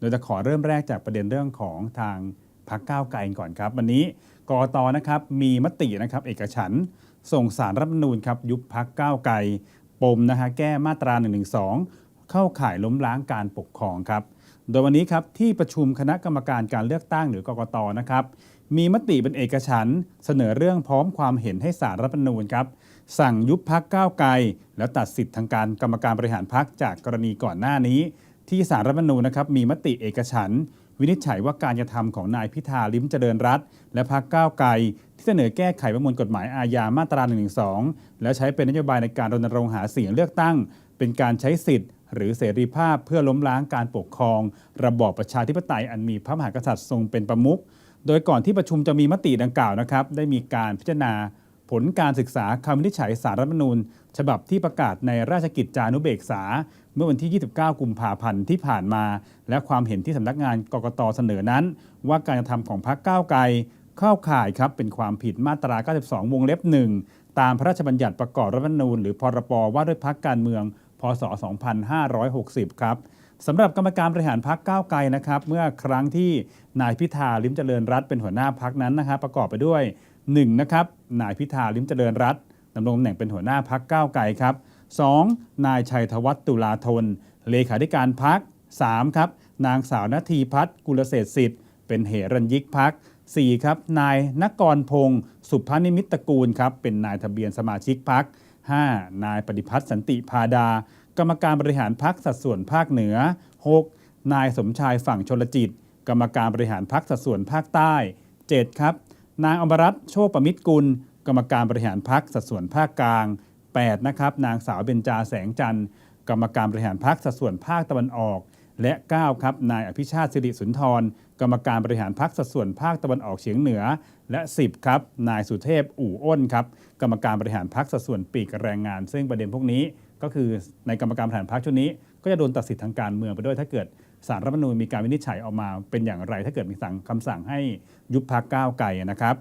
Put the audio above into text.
โดยจะขอเริ่มแรกจากประเด็นเรื่องของทางพักก้าวไกลก่อนครับ วันนี้กรตนะครับมีมตินะครับเอกฉันส่งสารรัฐมนูญครับยุบพักก้าวไกลปมนะฮะแก้มาตรา1นึเข้าข่ายล้มล้างการปกครองครับ โดยวันนี้ครับที่ประชุมคณะกรรมการการเลือกตั้งหรือกกตนะครับมีมติเป็นเอกฉันเสนอเรื่องพร้อมความเห็นให้สารรัฐมนูญครับสั่งยุบพักก้าวไกล แล้วตัดสิทธิ์ทางการกรรมการบริหารพักจากกรณีก่อนหน้านี้ ที่สารรัฐมนูญนะครับมีมติเอกฉันวินิจฉัยว่าการกระทำของนายพิธาลิ้มเจริญรัตและพักก้าวไกล ที่เสนอแก้ไขประมวลกฎหมายอาญามาตรา1นึแล้วใช้เป็นนโยบายในการรณรงค์หาเสียงเลือกตั้ง เป็นการใช้สิทธิ์ หรือเสรีภาพเพื่อล้มล้างการปกครอง ระบอบประชาธิปไตยอันมีพระมหากษัตริย์ทรงเป็นประมุขโดยก่อนที่ประชุมจะมีมติดังกล่าวนะครับได้มีการพิจารณา ผลการศึกษาคำวินิจฉัยสารรัฐธรรมนูญ ฉบับที่ประกาศในราชกิจจานุเบกษา เมื่อวันที่ 29 กุมภาพันธ์ที่ผ่านมา และความเห็นที่สำนักงานกกตเสนอนั้น ว่าการกระทำของพรรคก้าวไกลเข้าข่ายครับเป็นความผิดมาตรา 92 วงเล็บ 1 ตามพระราชบัญญัติประกอบรัฐธรรมนูญหรือพรบว่าด้วยพรรคการเมือง พศ 2560 ครับสำหรับกรรมการบริหารพรรคก้าวไกลนะครับ เมื่อครั้งที่นายพิธาลิมเจริญรัตเป็นหัวหน้าพรรคนั้นนะครับประกอบไปด้วย 1. นะครับนายพิธาลิ้มเจริญรัตน์ดำรงตำแหน่งเป็นหัวหน้าพรรคก้าวไกลครับ 2. นายชัยธวัฒน์ตุลาธน เลขาธิการพรรค 3. ครับนางสาวนาทีพัฒน์กุลเศรษฐสิทธิ์ เป็นเหรัญยิกพรรค 4. ครับนายนกรพงศ์สุภานิมิตตกูลครับเป็นนายทะเบียนสมาชิกพรรค 5. นายปฏิพัฒน์สันติพาดา กรรมการบริหารพรรคสัดส่วนภาคเหนือ 6. นายสมชายฝั่งชลจิต กรรมการบริหารพรรคสัดส่วนภาคใต้ 7. ครับ นางอมรัตน์โชคประมิตรกุล กรรมการบริหารพรรคสัดส่วนภาคกลาง 8. นะครับ นางสาวเบญจาแสงจันทร์ กรรมการบริหารพรรคสัดส่วนภาคตะวันออก และ 9 ครับ นายอภิชาติสิริสุนทร กรรมการบริหารพรรคสัดส่วนภาคตะวันออกเฉียงเหนือ และ 10 ครับ นายสุเทพอู่อ้นครับ กรรมการบริหารพรรคสัดส่วนปีกแรงงาน ซึ่งประเด็นพวกนี้ก็คือในกรรมการบริหารพรรคชุดนี้ ก็จะโดนตัดสิทธิ์ทางการเมืองไปด้วยถ้าเกิด สารรัฐมนูญมีการวินิจฉัยออกมาเป็นอย่างไร ถ้าเกิดมีสั่งคำสั่งให้ยุบพักก้าวไกลนะครับ